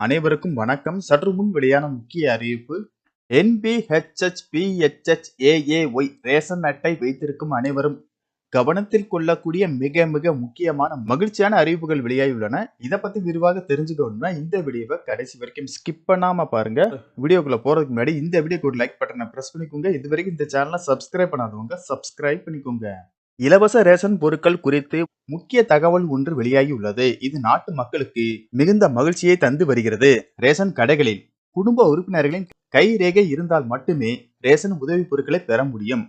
அனைவருக்கும் வணக்கம். சற்று முன் வெளியான முக்கிய அறிவிப்பு. என்பிஹெச்ஹெச்பிஹெச்ஹெச்ஏஏஒய் ரேஷன் அட்டை வைத்திருக்கும் அனைவரும் கவனத்தில் கொள்ளக்கூடிய மிக மிக முக்கியமான மகிழ்ச்சியான அறிவிப்புகள் வெளியாகியுள்ளன. இதை பத்தி விரிவாக தெரிஞ்சுக்கணும்னா இந்த வீடியோவை கடைசி வரைக்கும் ஸ்கிப் பண்ணாம பாருங்க. வீடியோக்குள்ள போறதுக்கு முன்னாடி இந்த வீடியோக்கு ஒரு லைக் பட்டனை பிரஸ் பண்ணிக்கோங்க. இது வரைக்கும் இந்த சேனலை சப்ஸ்கிரைப் பண்ணாதவங்க சப்ஸ்கிரைப் பண்ணிக்கோங்க. இலவச ரேஷன் பொருட்கள் குறித்து முக்கிய தகவல் ஒன்று வெளியாகியுள்ளது. இது நாட்டு மக்களுக்கு மிகுந்த மகிழ்ச்சியை தந்து வருகிறது. ரேஷன் கடைகளில் குடும்ப உறுப்பினர்களின் கை ரேகை இருந்தால் மட்டுமே ரேஷன் உதவி பொருட்களை பெற முடியும்.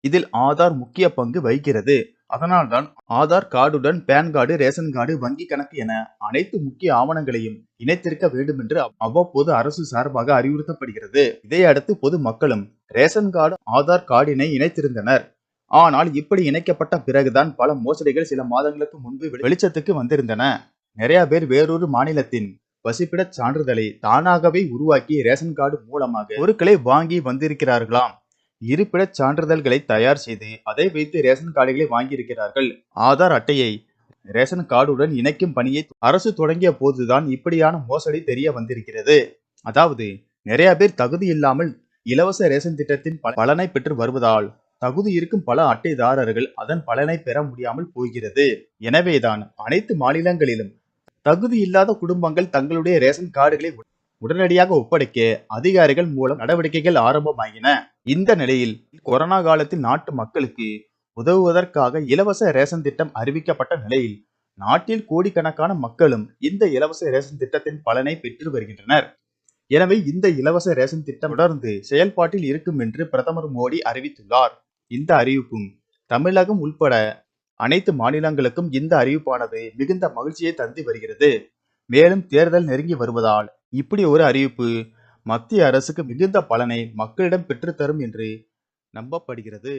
இதில் ஆதார் முக்கிய பங்கு வகிக்கிறது. அதனால்தான் ஆதார் கார்டுடன் பேன் கார்டு ரேஷன் கார்டு வங்கி கணக்கு என அனைத்து முக்கிய ஆவணங்களையும் இணைத்திருக்க வேண்டும் என்று அவ்வப்போது அரசு சார்பாக அறிவுறுத்தப்படுகிறது. இதையடுத்து பொதுமக்களும் பொது மக்களும் ரேஷன் கார்டு ஆதார் கார்டினை இணைத்திருந்தனர். ஆனால் இப்படி இணைக்கப்பட்ட பிறகுதான் பல மோசடிகள் சில மாதங்களுக்கு முன்பு வெளிச்சத்துக்கு வந்திருந்தன. நிறைய பேர் வேறொரு மாநிலத்தின் வசிப்பிடச் சான்றிதழை தானாகவே உருவாக்கி ரேஷன் கார்டு மூலமாக பொருட்களை வாங்கி வந்திருக்கிறார்களாம். இருப்பிட சான்றிதழ்களை தயார் செய்து அதை வைத்து ரேஷன் கார்டுகளை வாங்கியிருக்கிறார்கள். ஆதார் அட்டையை ரேஷன் கார்டுடன் இணைக்கும் பணியை அரசு தொடங்கிய போதுதான் இப்படியான மோசடி தெரிய வந்திருக்கிறது. அதாவது நிறைய பேர் தகுதி இல்லாமல் இலவச ரேஷன் திட்டத்தின் பலனை பெற்று வருவதால் தகுதி இருக்கும் பல அட்டைதாரர்கள் அதன் பலனை பெற முடியாமல் போகிறது. எனவேதான் அனைத்து மாநிலங்களிலும் தகுதி இல்லாத குடும்பங்கள் தங்களுடைய ரேஷன் கார்டுகளை உடனடியாக ஒப்படைக்க அதிகாரிகள் மூலம் நடவடிக்கைகள் ஆரம்பமாகின. இந்த நிலையில் கொரோனா காலத்தில் நாட்டு மக்களுக்கு உதவுவதற்காக இலவச ரேஷன் திட்டம் அறிவிக்கப்பட்ட நிலையில் நாட்டில் கோடிக்கணக்கான மக்களும் இந்த இலவச ரேஷன் திட்டத்தின் பலனை பெற்று வருகின்றனர். எனவே இந்த இலவச ரேஷன் திட்டம் தொடர்ந்து செயல்பாட்டில் இருக்கும் என்று பிரதமர் மோடி அறிவித்துள்ளார். இந்த அறிவிப்பும் தமிழகம் உள்பட அனைத்து மாநிலங்களுக்கும் இந்த அறிவிப்பானது மிகுந்த மகிழ்ச்சியை தந்து வருகிறது. மேலும் தேர்தல் நெருங்கி வருவதால் இப்படி ஒரு அறிவிப்பு மத்திய அரசுக்கு மிகுந்த பலனை மக்களிடம் பெற்றுத்தரும் என்று நம்பப்படுகிறது.